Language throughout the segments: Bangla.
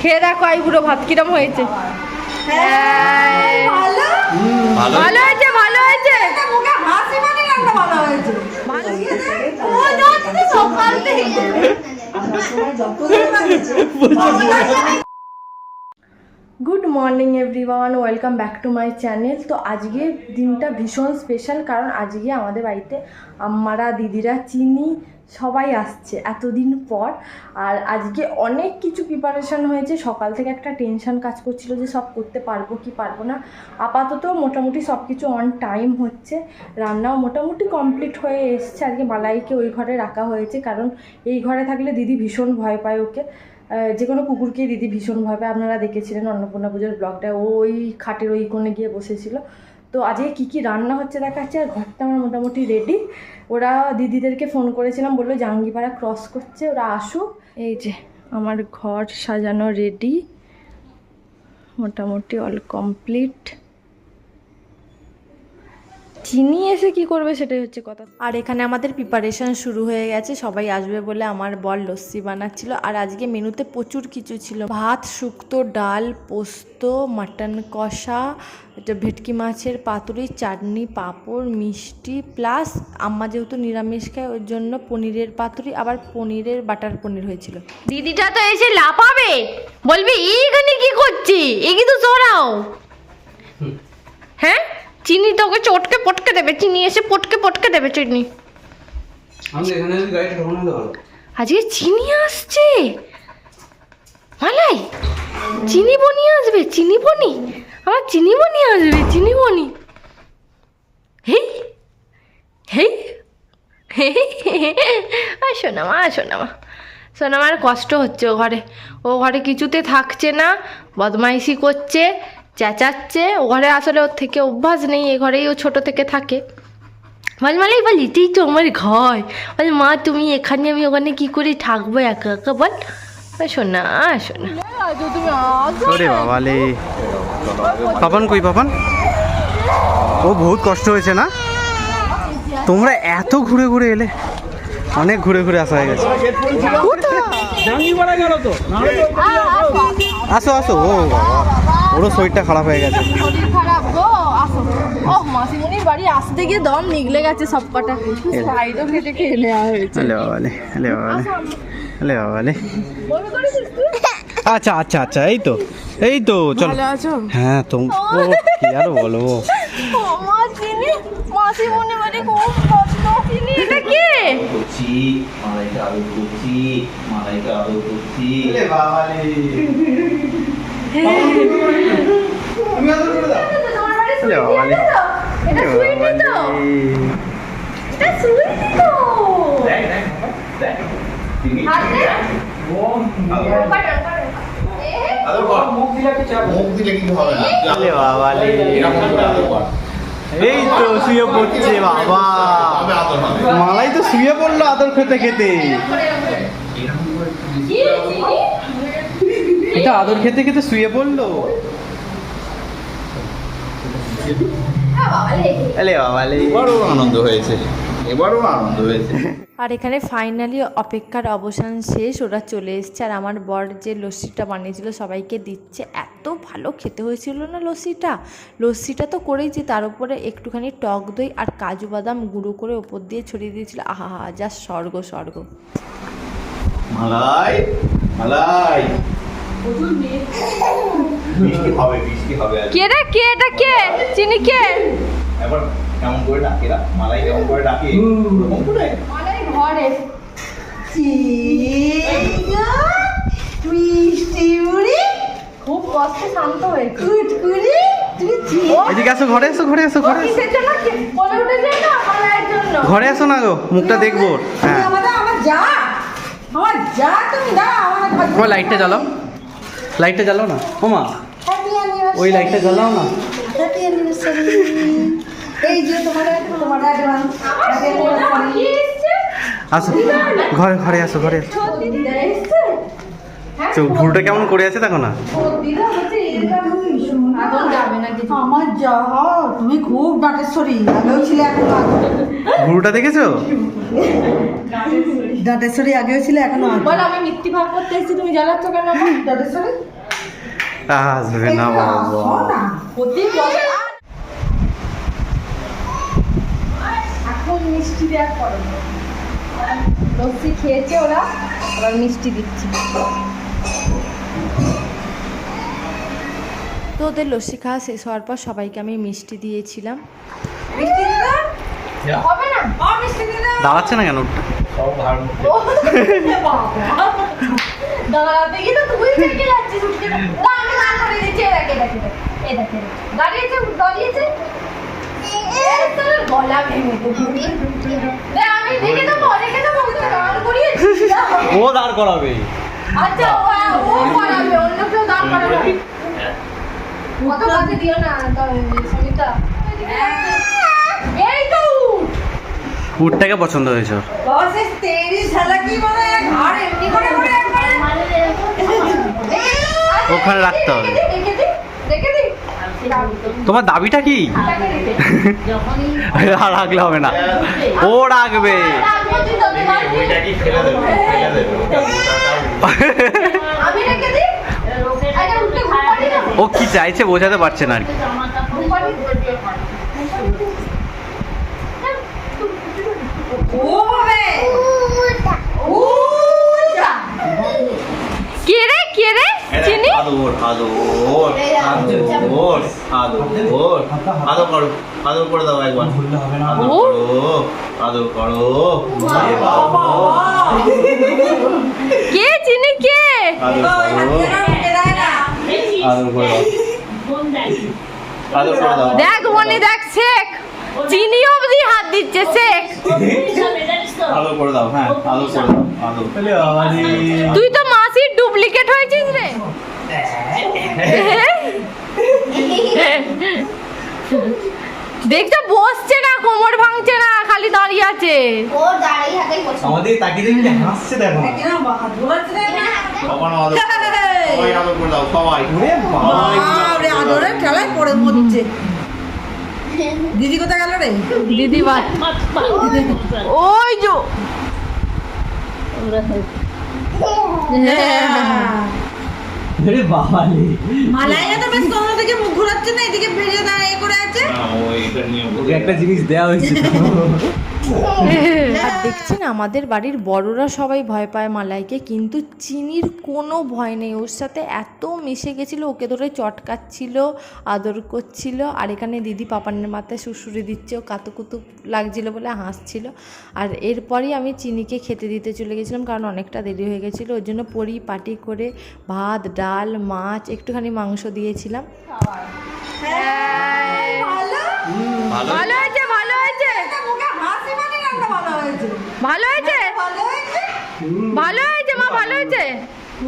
খেয়ে দেখো আইবুড়ো ভাত কিরম হয়েছে। হ্যাঁ। ভালো। হয়েছে ভালো হয়েছে। Good morning everyone welcome back to my channel তো আজকে দিনটা ভীষণ স্পেশাল কারণ আজকে আমাদের বাড়িতে আম্মারা দিদিরা চিনি সবাই আসছে এতদিন পর। আর আজকে অনেক কিছু প্রিপারেশন হয়েছে। সকাল থেকে একটা টেনশন কাজ করছিল যে সব করতে পারব কি পারব না। আপাতত মোটামুটি সব কিছু অন টাইম হচ্ছে। রান্নাও মোটামুটি কমপ্লিট হয়ে এসছে। আজকে মালাইকে ওই ঘরে রাখা হয়েছে। কারণ এই ঘরে থাকলে দিদি ভীষণ ভয় পায় ওকে। যে কোনো কুকুরকেই দিদি ভীষণ ভাবে আপনারা দেখেছিলেন অন্নপূর্ণা পুজোর ব্লগটা ওই খাটের ওই কোণে গিয়ে বসেছিল। তো আজকে কী কী রান্না হচ্ছে দেখাচ্ছে। আর ঘরটা আমার মোটামুটি রেডি ওরা দিদিদেরকে ফোন করেছিলাম, বলল জাহাঙ্গীপাড়া ক্রস করছে, ওরা আসুক। এই যে, আমার ঘর সাজানো রেডি মোটামুটি অল কমপ্লিট চিনি এসে কি করবে সেটাই হচ্ছে কথা। আর এখানে আমাদের প্রিপারেশন শুরু হয়ে গেছে সবাই আসবে বলে আমার বর লস্যি বানাচ্ছিল। আর আজকে মেনুতে প্রচুর কিছু ছিল। ভাত শুক্তো ডাল পোস্ত মাটন কষা এটা ভেটকি মাছের পাতুরি চাটনি পাঁপড় মিষ্টি প্লাস আম্মা যেহেতু নিরামিষ খায় ওর জন্য পনিরের পাতুরি আবার পনিরের বাটার পনির হয়েছিল। দিদিটা তো এসে লাফাবে! বলবি এইখানে কি করছি এগি তো সরাও! হ্যাঁ? চিনি তোকে চটকে পটকে দেবে চিনি এসে পটকে পটকে দেবে চিনি। আজকে চিনি আসছে। মালাই চিনি বনি আসবে চিনি বনি? আমার চিনি বনি আসবে চিনি বনি। হেই হেই আর শোনামা আর শোনামা শোনামার কষ্ট হচ্ছে ও ঘরে। ও ঘরে কিছুতে থাকছে না বদমাইশি করছে চেঁচাচ্ছে ও ঘরে আসলে ওর থেকে অভ্যাস নেই এ ঘরেই ও ছোট থেকে থাকে। বল মালাই বল এটাই তো আমার ঘর। বল মা তুমি এখানে আমি ওখানে কি করে থাকব একা একা? বল শোনা শোনা। ওরে বাবালে পাপন কই পাপন? ও বহুত কষ্ট হয়েছে না? তোমরা এত ঘুরে ঘুরে এলে অনেক ঘুরে ঘুরে আসা হয়ে গেছে। আসো আসো ও বাবা। ওরও শরীরটা খারাপ হয়ে গেছে। শরীর খারাপ গো আসো। ও মাসিমণির বাড়ি আসতে গিয়ে দম নিগলে গেছে সব কটা। সাইডও কেটে খেয়ে নেওয়া হয়েছে। আলে আলে আলে বাবালে বমি করেছিস তুই? আচ্ছা আচ্ছা আচ্ছা এই তো এই তো চলো। আছো? হ্যাঁ তো কি আর বলব? মাসিমণি বাড়ি খুব এটা কে? মালাইকে আদর করছি মালাইকে আলে বাবালে। এটা এই তো শুয়ে পড়ছে বাবা। মালাই তো শুয়ে পড়ল আদর খেতে খেতে এরকম করে একটু দিতে কি হবে। চিনি এটা আদর খেতে খেতে শুয়ে পড়ল। এবারও আনন্দ হয়েছে। এবারও আনন্দ হয়েছে। আর এখানে ফাইনালি অপেক্ষার অবসান শেষ ওরা চলে এসছে। আর আমার বর যে লস্যিটা বানিয়েছিল সবাইকে দিচ্ছে। এত ভালো খেতে হয়েছিল না লস্যিটা? লস্যিটা তো করেইছি তার উপরে একটুখানি টক দই আর কাজু বাদাম গুঁড়ো করে ওপর দিয়ে ছড়িয়ে দিয়েছিল। আহা হা যা স্বর্গ স্বর্গ। মালাই মালাই। হবে হবে কে। রে? কে এটা কে? চিনি কে? এবার কেমন করে ডাকে না মালাই কেমন করে ডাকে? ওরকম করে? ঘরে। খুব কষ্টে শান্ত হয়েছে। এদিকে আসো ঘরে এসো ঘরে এসো ঘরে না মালাইয়ের জন্য। ঘরে এসো না গো মুখটা দেখব। হ্যাঁ। ও লাইটটা জ্বালাও। লাইটটা জ্বালাও না। ওমা ওই লাইটটা জ্বালাও না। এই যে তোমার তোমার অ্যাডভান্স কি এসছে? আসো ঘরে ঘরে আসো ঘরে এসছে? হ্যাঁ তো ভুলটা কেমন করে আছে দেখো না। আমার যা তুমি খুব ডাটেশ্বরী আগেও ছিলে এখনও গুরুটা দেখেছ? ডাটেশ্বরী আগেও ছিলে এখনও বল আমি মিথ্যি ভাব করতে এসেছি তুমি জ্বালাচ্ছ কেন? আমার ডাটেশ্বরী। আসবে না বাবা। প্রতি এখন মিষ্টি দেওয়ার পরে লস্যি খেয়েছে ওরা এবার মিষ্টি দিচ্ছি। তো ওদের লস্যি খাওয়া শেষ হওয়ার পর সবাইকে আমি মিষ্টি দিয়েছিলাম। দাঁড়াচ্ছে না কেন ও দাঁড় করাবে। আচ্ছা ও ও করাবে অন্য কেউ দাঁড় করাবে। কত কাছে দিও না তো এই তো! উটটাকে পছন্দ হয়েছে। মানে ঘর এমনি করে করে একবারে। ওখানে রাখতে হবে। তোমার দাবিটা কি? আর রাখলে হবে না। ও রাখবে। রাখব তুই তোকে মারবি। ওইটা কি ফেলে দেবে ফেলে দেবে ওটা ওটাটাও আমি রেখে দিই আরে উঠে ঘুমাবি না ও কি চাইছে বোঝাতে পারছে না আর কি। কে রে? কে রে? চিনি? আদর আদর আদর আদর আদর করো আদর করে দাও একবার। আদর ও। করো আদর করো। বাবা কে? চিনি কে? আদর করো। আদর করে দাও। আদর করে দাও। দেখ মনি দেখ শেখ। চিনি অবধি হাত দিচ্ছে শেখ। আদর করে দাও হ্যাঁ আদর করে দাও আদর। তুই তো মাসির ডুপ্লিকেট হয়েছিস রে। দেখতে বসছে না কোমর ভাঙছে না খালি দাঁড়িয়ে আছে। ও দাঁড়িয়ে হাতেই আমাদের তাকিয়ে দেখি হাসছে দেখো। না সবাই আদর করে দাও সবাই। ওরে আদরের খেলায় পড়ে মরছে। দিদি কোথায় গেল রে? দিদি ওই যো। আরে বাবা রে। মালাইয়া তো বেশ কোনো দিকে মুখ ঘোরাচ্ছে না এদিকে ভেজে দাঁড়িয়ে করে আছে। না ও এটা নিয়ে ওকে একটা জিনিস দেওয়া হয়েছে আর দেখছেন আমাদের বাড়ির বড়রা সবাই ভয় পায় মালাইকে কিন্তু চিনির কোনো ভয় নেই। ওর সাথে এত মিশে গেছিল ওকে ধরে চটকাচ্ছিল আদর করছিল আর এখানে দিদি পাপানের মাথায় শুশুরি দিচ্ছে ও কাতুকুতু লাগছিল বলে হাসছিল। আর এরপরই আমি চিনিকে খেতে দিতে চলে গেছিলাম কারণ অনেকটা দেরি হয়ে গেছিল। ওর জন্য পরিপাটি করে ভাত ডাল মাছ একটুখানি মাংস দিয়েছিলাম। ভালো? ভালো হয়েছে ভালো হয়েছে মুখে হাসি মানে রান্না ভালো হয়েছে। ভালো হয়েছে? ভালো হয়েছে। ভালো হয়েছে মা ভালো হয়েছে?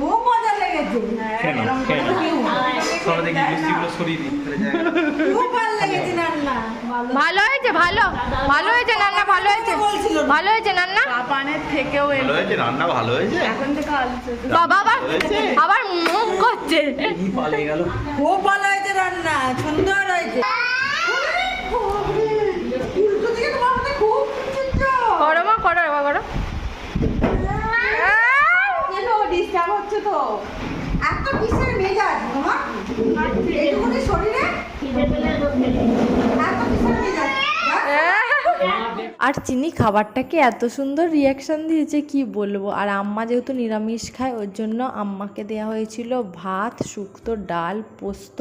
খুব মজা লেগেছে। সবাই দেখি মিষ্টিগুলো সরিয়ে দিই। খুব ভালো লেগেছে রান্না। ভালো। ভালো হয়েছে ভালো। ভালো হয়েছে নান্না ভালো হয়েছে। ভালো হয়েছে নান্না ভালো হয়েছে রান্না ভালো হয়েছে? বাবা আবার আবার মুখ করছে। কি পালিয়ে গেল? খুব ভালো হয়েছে রান্না সুন্দর হয়েছে। করো এবার করো। ডিস্টার্ব হচ্ছে তো। এত কিসের মেজাজ তোমার এইটুকুনি শরীরে? এত কিসের মেজাজ? আর চিনি খাবারটাকে এত সুন্দর রিয়াকশন দিয়েছে কি বলব? আর আম্মা যেহেতু নিরামিষ খায় ওর জন্য আম্মাকে দেওয়া হয়েছিল ভাত শুক্তো ডাল পোস্ত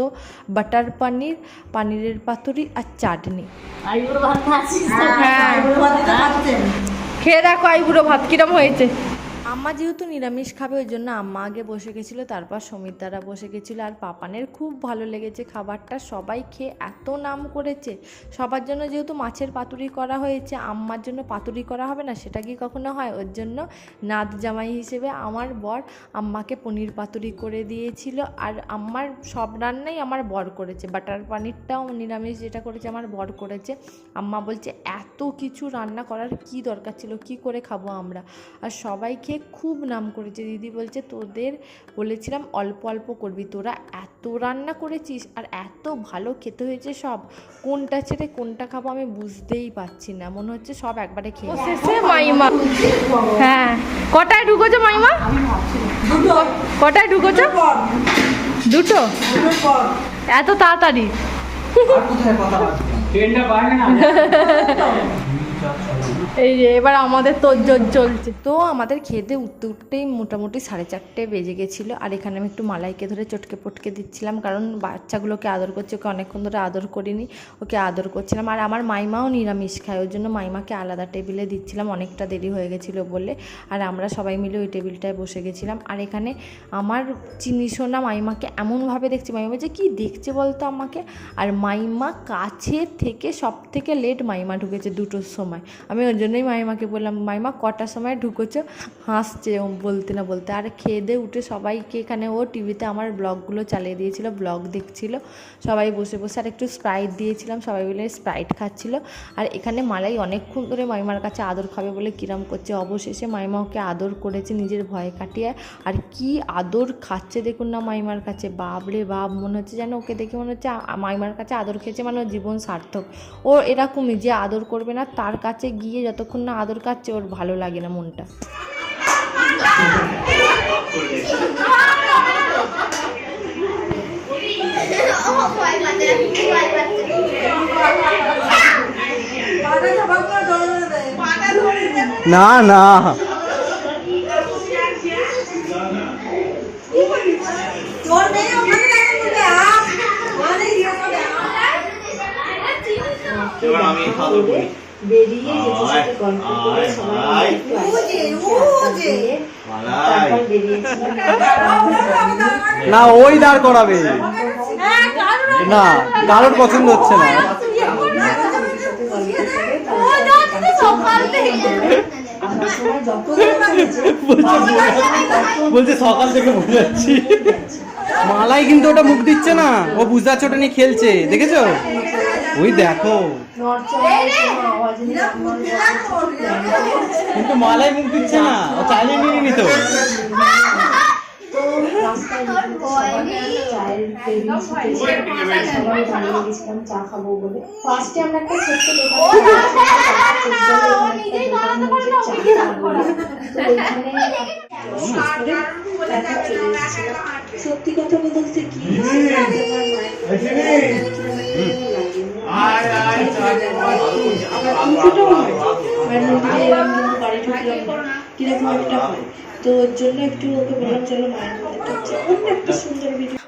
বাটার পানির পানিরের পাতুরি আর চাটনি। খেয়ে দেখো আইবুড়ো ভাত কিরম হয়েছে? আম্মা যেহেতু নিরামিষ খাবে, ওই জন্য আম্মা আগে বসে গেছিল, তারপর সমিতারা বসে গেছিল। আর পাপানের খুব ভালো লেগেছে খাবারটা, সবাই খেয়ে এত নাম করেছে। সবার জন্য যেহেতু মাছের পাতুরি করা হয়েছে, আম্মার জন্য পাতুরি করা হবে না, সেটা কি কখনো হয়? ওর জন্য নাদ জামাই হিসেবে আমার বর আম্মাকে পনির পাতুরি করে দিয়েছিল। আর আম্মার সব রান্নাই আমার বর করেছে, বাটার পানিরটাও নিরামিষ যেটা করেছে আমার বর করেছে। আম্মা বলছে, এত কিছু রান্না করার কি দরকার ছিল? কি করে খাব আমরা? আর সবাই খেয়ে খুব নাম করেছে। দিদি বলছে তোদের বলেছিলাম অল্প অল্প করবি তোরা এত রান্না করেছিস আর এত ভালো খেতে হয়েছে সব কোনটা ছেড়ে কোনটা খাব আমি বুঝতেই পারছি না। মনে হচ্ছে সব একবারে খেয়ে শেষে মাইমা। হ্যাঁ কটায় ঢুকোছো মাইমা? কটায় ঢুকোছো? দুটো? এত তাড়াতাড়ি। ট্রেনটা না? এই যে এবার আমাদের তোর চলছে। তো আমাদের খেতে উঠতে উঠতেই মোটামুটি সাড়ে চারটে বেজে গেছিল। আর এখানে আমি একটু মালাইকে ধরে চটকে পটকে দিচ্ছিলাম, কারণ বাচ্চাগুলোকে আদর করছে, ওকে অনেকক্ষণ ধরে আদর করিনি, ওকে আদর করছিলাম। আর আমার মাইমাও নিরামিষ খায়, ওর জন্য মাইমাকে আলাদা টেবিলে দিচ্ছিলাম, অনেকটা দেরি হয়ে গেছিল বলে। আর আমরা সবাই মিলে ওই টেবিলটায় বসে গেছিলাম। আর এখানে আমার চিনি সোনা মাইমাকে এমনভাবে দেখছি, মাইমা যে কী দেখছে বলতো আমাকে? আর মাইমা কাছে থেকে সব থেকে লেট মাইমা ঢুকেছে দুটোর সময়। আমি ওর জন্যই মাইমাকে বললাম মাইমা কটার সময় ঢুকেছো? হাসছে বলতে না বলতে। আর, খেয়ে দিয়ে উঠে সবাইকে এখানে। ও টিভিতে আমার ব্লগগুলো চালিয়ে দিয়েছিল, ব্লগ দেখছিল। সবাই বসে বসে আর একটু স্প্রাইট দিয়েছিলাম, সবাই মিলে স্প্রাইট খাচ্ছিল। আর এখানে মালাই অনেকক্ষণ ধরে মাইমার কাছে আদর খাবে বলে কিরাম করছে। অবশেষে মাইমা ওকে আদর করেছে নিজের ভয় কাটিয়ে। আর কি আদর খাচ্ছে দেখুন না মাইমার কাছে। বাবরে বাপ, মনে হচ্ছে যেন ওকে দেখে মনে হচ্ছে মাইমার কাছে আদর খেয়েছে মানে জীবন সার্থক। ও এরকমই যে আদর করবে না, তার কাছে গিয়ে যতক্ষণ না আদর কাচ্ছে ওর ভালো লাগে না মনটা। না না। আম ওখানে ইয়ে বেরিয়ে যেতে যেতে গল্প করে সবাই না ওই দাঁড় করাবে না কারোর পছন্দ হচ্ছে না বলছে সকাল থেকে বলে যাচ্ছি মালাই কিন্তু ওটা মুখ দিচ্ছে না ও বুঝতে পারছে ওটা নিয়ে খেলছে দেখেছ ওই দেখো। কিন্তু মালাই মুখ দিচ্ছে না ও চাইলে নিয়ে নিত। চা খাব বলে ফার্স্টে আমরা একটা ছোট্ট সত্যি কথা বলতে কি?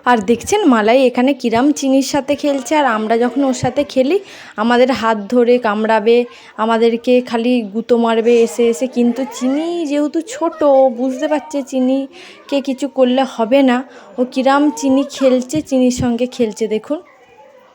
আর দেখছেন মালাই এখানে কিরাম চিনির সাথে খেলছে, আর আমরা যখন ওর সাথে খেলি, আমাদের হাত ধরে কামড়াবে, আমাদেরকে খালি গুঁতো মারবে এসে এসে। কিন্তু চিনি যেহেতু ছোট বুঝতে পারছে চিনিকে কিছু করলে হবে না। ও কিরাম চিনি খেলছে, চিনির সঙ্গে খেলছে, দেখুন।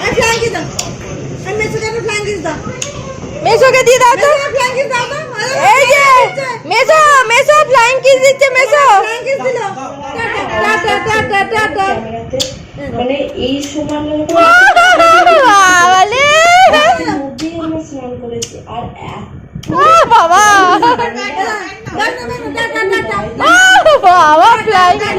এই ফ্লাইঙ্গে দাও এই মেসোটাকে ফ্লাইঙ্গে দাও মেসোকে দিয়ে দাও তো ফ্লাইঙ্গে দাও তো আরে এই যে মেসো মেসো ফ্লাইং কিস দিচ্ছে মেসো ফ্লাইঙ্গে দিল টাটা টাটা টাটা টাটা ক্যামেরাতে মানে এই সময় বাবালে মধ্যেই আমরা স্নান করেছি আর এত বাবা টাটা টাটা টাটা বাবা ফ্লাইং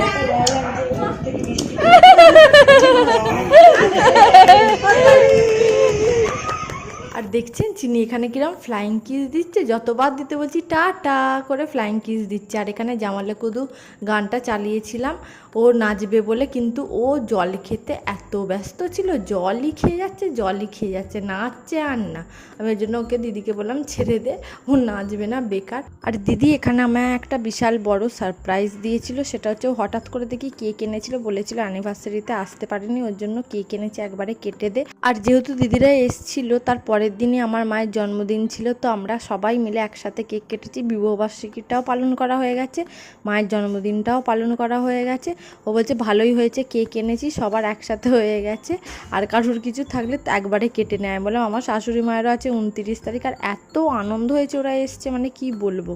দেখছেন চিনি এখানে কিরম ফ্লাইং কিস দিচ্ছে? যতবার দিতে বলছি, টা টা করে ফ্লাইং কিস দিচ্ছে। আর এখানে জামালে কুদু গানটা চালিয়েছিলাম। ও নাচবে বলে কিন্তু ও জল খেতে এত ব্যস্ত ছিল। জলই খেয়ে যাচ্ছে, জলই খেয়ে যাচ্ছে, নাচছে আর না। আমি ওই জন্য ওকে দিদিকে বললাম, ছেড়ে দে, ও নাচবে না, বেকার। আর দিদি এখানে আমায় একটা বিশাল বড় সারপ্রাইজ দিয়েছিল। সেটা হচ্ছে হঠাৎ করে দেখি কেক এনেছিল, বলেছিল অ্যানিভার্সারিতে আসতে পারেনি, ওর জন্য কেক এনেছে, একবারে কেটে দে। আর যেহেতু দিদিরা এসছিল, তার পরের দিনই আমার মায়ের জন্মদিন ছিল তো আমরা সবাই মিলে একসাথে কেক কেটেছি। বিবাহবার্ষিকীটাও পালন করা হয়ে গেছে মায়ের জন্মদিনটাও পালন করা হয়ে গেছে। ও বলছে ভালোই হয়েছে কেক এনেছি সবার একসাথে হয়ে গেছে। আর কারোর কিছু থাকলে তো একবারে কেটে নেয়। আমি বললাম আমার শাশুড়ি মায়েরও আছে উনতিরিশ তারিখ। আর এত আনন্দ হয়েছে ওরা এসছে মানে কি বলব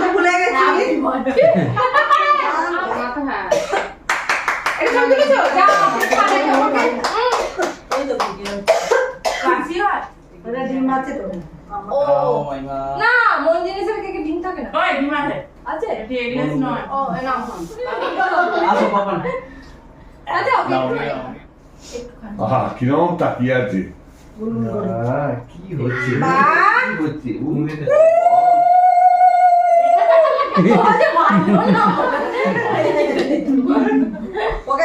তো ভুলে গেছি ওটা ডিম আছে তো না মন জিনিসের কেকে ডিম থাকে না আছে ও না আসো পাপন আচ্ছা ওকে কিরম তাকিয়ে আছে কি হচ্ছে কি হচ্ছে উনুনেতে ওকে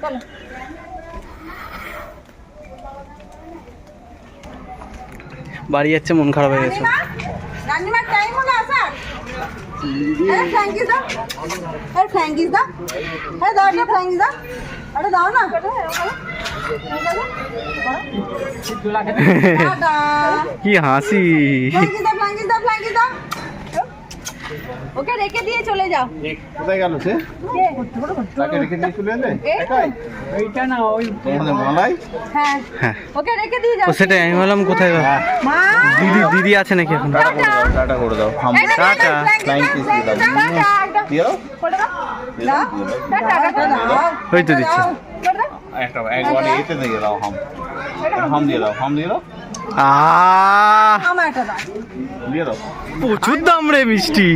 চলো। বাড়ি যাচ্ছে মন খারাপ হয়ে গেছে। রান্নিমার টাইম হলো আসার। আরে ফ্র্যাঙ্কিস দাও। আরে ফ্র্যাঙ্কিস দাও। আরে দাও একটা ফ্র্যাঙ্কিস দাও। আরে দাও না। কি হাসি ফ্র্যাঙ্কিস দাও ফ্র্যাঙ্কিস দাও ফ্র্যাঙ্কিস দাও ওকে রেখে দিয়ে চলে যাও। কোথায় গেল সে? তাকে রেখে দিয়ে চলে এলে? একাই? না ওই তোমাদের মালাই? হ্যাঁ। হ্যাঁ। ওকে রেখে দিয়ে যাও। ও সেটাই আমি বললাম কোথায় গেল? মা! দিদি দিদি আছে নাকি এখন? টাটা করে দাও টাটা করে দাও। হাম টাটা। দাও। ওই তো দিচ্ছে। একটা একবার এতে দিয়ে দাও হাম হাম। দিয়ে দাও হাম দিয়ে দাও। প্রচুর দাম রে মিষ্টি।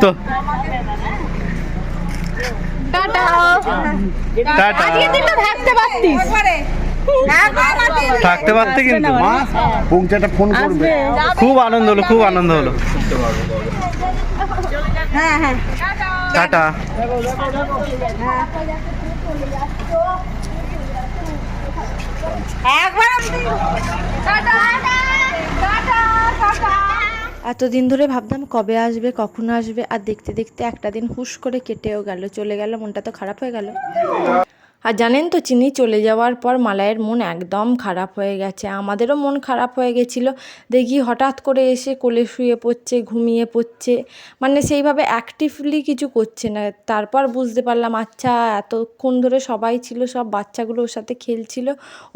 তো। থাকতে পারতে কিন্তু পৌঁছাটা ফোন করবে। খুব আনন্দ হলো খুব আনন্দ হলো। হ্যাঁ হ্যাঁ। টাটা। এতদিন ধরে ভাবতাম কবে আসবে, কখন আসবে, আর দেখতে দেখতে একটা দিন হুশ করে কেটেও গেল, চলে গেল, মনটা তো খারাপ হয়ে গেল। আর জানেন তো চিনি চলে যাওয়ার পর মালায়ের মন একদম খারাপ হয়ে গেছে। আমাদেরও মন খারাপ হয়ে গেছিল। দেখি হঠাৎ করে এসে কোলে শুয়ে পড়ছে, ঘুমিয়ে পড়ছে। মানে সেইভাবে অ্যাক্টিভলি কিছু করছে না। তারপর বুঝতে পারলাম আচ্ছা এতক্ষণ ধরে সবাই ছিল, সব বাচ্চাগুলো ওর সাথে খেলছিল।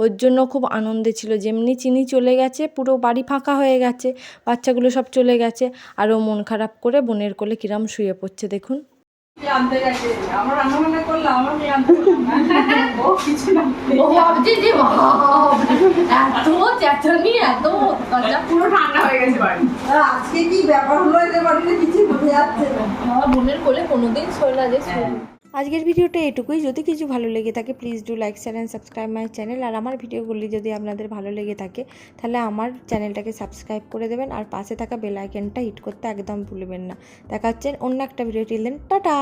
ওর জন্য খুব আনন্দে ছিল। যেমনি চিনি চলে গেছে, পুরো বাড়ি ফাঁকা হয়ে গেছে, বাচ্চাগুলো সব চলে গেছে। আরও মন খারাপ করে বোনের কোলে কিরম শুয়ে পড়ছে, দেখুন। ও ভাবছি যে এত চেঁচানি এত অত্যাচার পুরো ঠান্ডা হয়ে গেছে বাড়ি। আজকে কি ব্যাপার হলো এদের বাড়িতে কিছু বোঝা যাচ্ছে না। আমার বোনের কোলে কোনোদিন শোয় না যে শুয়ে আজকের ভিডিওটা এটুকুই। যদি কিছু ভালো লেগে থাকে please do like share and subscribe my channel আর আমার ভিডিওগুলি যদি আপনাদের ভালো লেগে থাকে, তাহলে আমার চ্যানেলটাকে সাবস্ক্রাইব করে দেবেন। আর পাশে থাকা বেল আইকনটা হিট করতে একদম ভুলবেন না। দেখাচ্ছেন অন্য একটা ভিডিও টিলেন টাটা